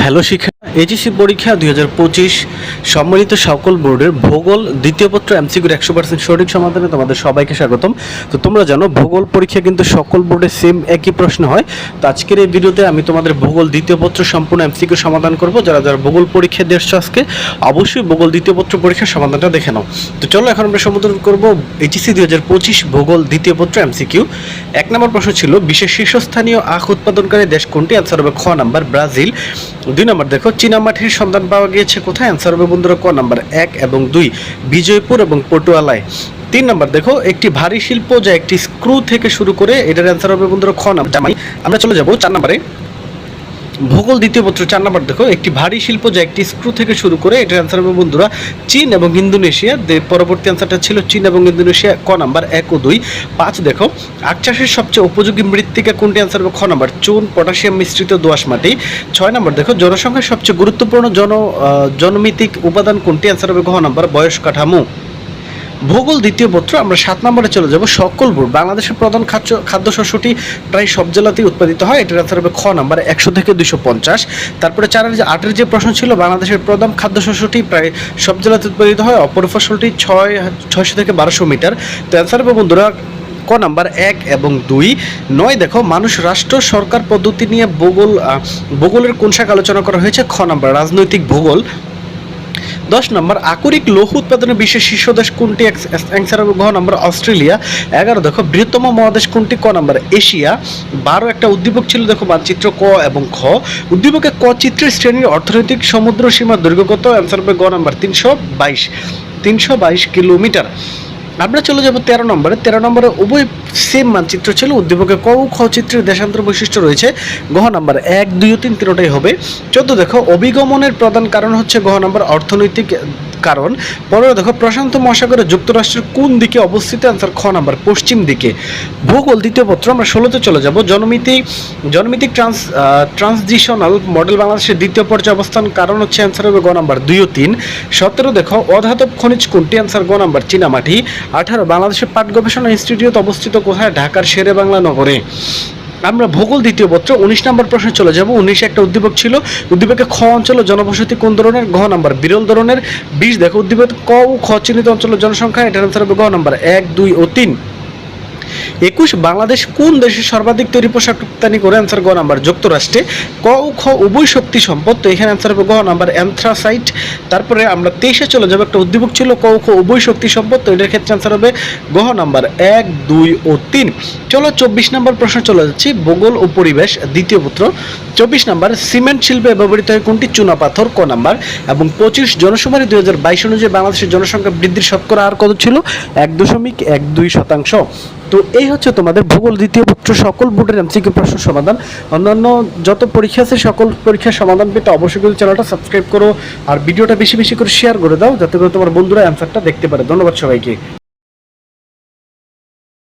Hello শিক্ষা HSC পরীক্ষা দুই হাজার পঁচিশ সম্মানিত সকল বোর্ডের ভূগোল, দ্বিতীয় পত্র এমসিকিউর একশো পার্সেন্ট সঠিক সমাধানে তোমাদের সবাইকে স্বাগতম। তো তোমরা জানো, ভূগোল পরীক্ষা কিন্তু সকল বোর্ডে সেম একই প্রশ্ন হয়। তো আজকের এই ভিডিওতে আমি তোমাদের ভূগোল, দ্বিতীয় পত্র সম্পূর্ণ এমসিকিউ সমাধান করব। যারা যারা ভূগোল পরীক্ষা এসছো আজকে, অবশ্যই ভূগোল, দ্বিতীয় পত্র পরীক্ষার সমাধানটা দেখে নাও। তো চলো এখন আমরা সমাধান করব এইচএসসি দুই হাজার পঁচিশ ভূগোল, দ্বিতীয় পত্র এমসিকিউ এক নম্বর প্রশ্ন ছিল, বিশ্বের শীর্ষস্থানীয় আখ উৎপাদনকারী দেশ কোনটি? অ্যান্সার হবে খ নাম্বার, ব্রাজিল। দুই নম্বর, দেখো চীনামাটির সন্ধান পাওয়া গিয়েছে কোথায়? অ্যান্সার হবে বন্ধুরা ক নাম্বার? এক এবং দুই। বিজয়পুর এবং পটুয়ালায়। তিন নম্বর, দেখো, একটি ভারী শিল্প যা একটি স্ক্রু থেকে শুরু করে এটার অ্যান্সার হবে বন্ধুরা খ নাম্বার। জামাই, আমরা চলে যাব চার নম্বরে। ভূগোল দ্বিতীয় পত্র চার নাম্বার দেখো, একটি ভারী শিল্প যা একটি স্ক্রু থেকে শুরু করে, এটার অ্যান্সার হবে বন্ধুরা, চীন এবং ইন্দোনেশিয়া। পরবর্তী অ্যান্সারটা ছিল চীন এবং ইন্দোনেশিয়া, ক নাম্বার, এক ও দুই। পাঁচ দেখো, আখ চাষের সবচেয়ে উপযোগী মৃত্তিকা কোনটি অ্যান্সার হবে খ নাম্বার, চুন, পটাশিয়াম মিশ্রিত দোআঁশ মাটি। ছয় নম্বর দেখো, জনসংখ্যার সবচেয়ে গুরুত্বপূর্ণ জন জনমিতিক উপাদান কোনটি অ্যান্সার হবে ঘ নাম্বার, বয়স কাঠামো। ভূগোল দ্বিতীয় পত্র, আমরা সাত নম্বরে চলে যাব সকল বোর্ড বাংলাদেশের প্রধান খাদ্য, খাদ্যশস্যটি প্রায় সব জেলাতেই উৎপাদিত হয়, এটার আনসার হবে খ নাম্বার একশো থেকে দুশো পঞ্চাশ। তারপরে চারের যে আটের যে প্রশ্ন ছিল, বাংলাদেশের প্রধান খাদ্যশস্যটি প্রায় সব জেলাতে উৎপাদিত হয়, অপর ফসলটি ছয়, ছয়শো থেকে বারোশো মিটার। তো অ্যান্সার হবে বন্ধুরা, ক নাম্বার এক এবং দুই। নয়, দেখো, মানুষ রাষ্ট্র, সরকার পদ্ধতি নিয়ে ভূগোল ভূগোলের কোন শাখা আলোচনা করা হয়েছে? খ নাম্বার, রাজনৈতিক ভূগোল। দশ নম্বর, আকরিক লৌহ উৎপাদনে বিশ্বের শীর্ষ দেশ কোনটি? অ্যান্সার হবে ঘ নম্বর, অস্ট্রেলিয়া। এগারো দেখো, বৃহত্তম মহাদেশ কোনটি? ক নম্বর, এশিয়া। বারো, একটা উদ্দীপক ছিল, দেখো, মানচিত্র ক এবং খ। উদ্দীপকে ক চিত্রের শ্রেণির অর্থনৈতিক সমুদ্র সীমা দৈর্ঘ্য কত অ্যান্সার হবে গ নম্বর, তিনশো বাইশ। তিনশো বাইশ কিলোমিটার। আমরা চলে যাব তেরো নম্বরে। তেরো নম্বরে উভয় সেম মানচিত্র ছিল। উদ্দীপকে ক খ চিত্রের দেশান্তর বৈশিষ্ট্য রয়েছে। গহ নাম্বার এক, দুই তিন তিনটাই হবে। চোদ্দ দেখো, অভিগমনের প্রধান কারণ হচ্ছে গহ নাম্বার অর্থনৈতিক কারণ পনেরো দেখো প্রশান্ত মহাসাগরে যুক্তরাষ্ট্রের কোন দিকে অবস্থিত? অ্যান্সার খ নাম্বার, পশ্চিম দিকে। ভূগোল, দ্বিতীয় পত্র, আমরা ষোলোতে চলে যাব। জনমিতি, জনমিতিক ট্রান্স ট্রান্সজিশনাল মডেল বাংলাদেশের দ্বিতীয় পর্যায়ে অবস্থান, কারণ হচ্ছে অ্যান্সার হবে গ নাম্বার, দুই ও তিন। সতেরো, দেখো, অধাতব খনিজ কোনটি? অ্যান্সার গ নাম্বার, চীনামাটি। আঠারো, বাংলাদেশের পাট গবেষণা ইনস্টিটিউট অবস্থিত কোথায়? ঢাকার শেরে বাংলা নগরে। আমরা ভূগোল দ্বিতীয় পত্র, উনিশ নম্বর প্রশ্নে চলে যাব। উনিশে একটা উদ্দীপক ছিল, উদ্দীপকে খ অঞ্চলের জনবসতি কোন ধরনের? ঘ নাম্বার, বিরল ধরনের। বিশ, দেখো উদ্দীপক ক ও খ চিহ্নিত অঞ্চলের জনসংখ্যা, এটার আনসার হবে ঘ নাম্বার, এক, দুই ও তিন। একুশ, বাংলাদেশ কোন দেশে সর্বাধিক তৈরি পোশাক রপ্তানি করে? অ্যান্সার গ নাম্বার, যুক্তরাষ্ট্রে। ক ও খ উভয় শক্তি সম্পদ। তো এখানে অ্যান্সার হবে গ নাম্বার, অ্যান্থ্রাসাইট। তারপরে আমরা তেইশে চলে যাব, একটা উদ্দীপক ছিল, ক ও খ উভয় শক্তি সম্পদ। তো এটার ক্ষেত্রে অ্যান্সার হবে গহ নাম্বার, এক, দুই ও তিন। চলো, চব্বিশ নম্বর প্রশ্ন চলে যাচ্ছি, ভূগোল ও পরিবেশ, দ্বিতীয় পুত্র। চব্বিশ নাম্বার, সিমেন্ট শিল্পে ব্যবহৃত হয় কোনটি? চুনা পাথর, ক নাম্বার। এবং পঁচিশ জনশুমারি দুই হাজার বাইশ অনুযায়ী বাংলাদেশের জনসংখ্যা বৃদ্ধির শতকরা আর কত ছিল? এক দশমিক এক দুই শতাংশ। তো এই হচ্ছে তোমাদের ভূগোল, দ্বিতীয় পত্র, সকল বোর্ডের এমসিকিউ প্রশ্ন সমাধান। অন্যান্য যত পরীক্ষা আছে, সকল পরীক্ষার সমাধান পেতে অবশ্যই কিন্তু চ্যানেলটা সাবস্ক্রাইব করো আর ভিডিওটা বেশি বেশি করে শেয়ার করে দাও, যাতে করে তোমার বন্ধুরা অ্যান্সারটা দেখতে পারে। ধন্যবাদ সবাইকে।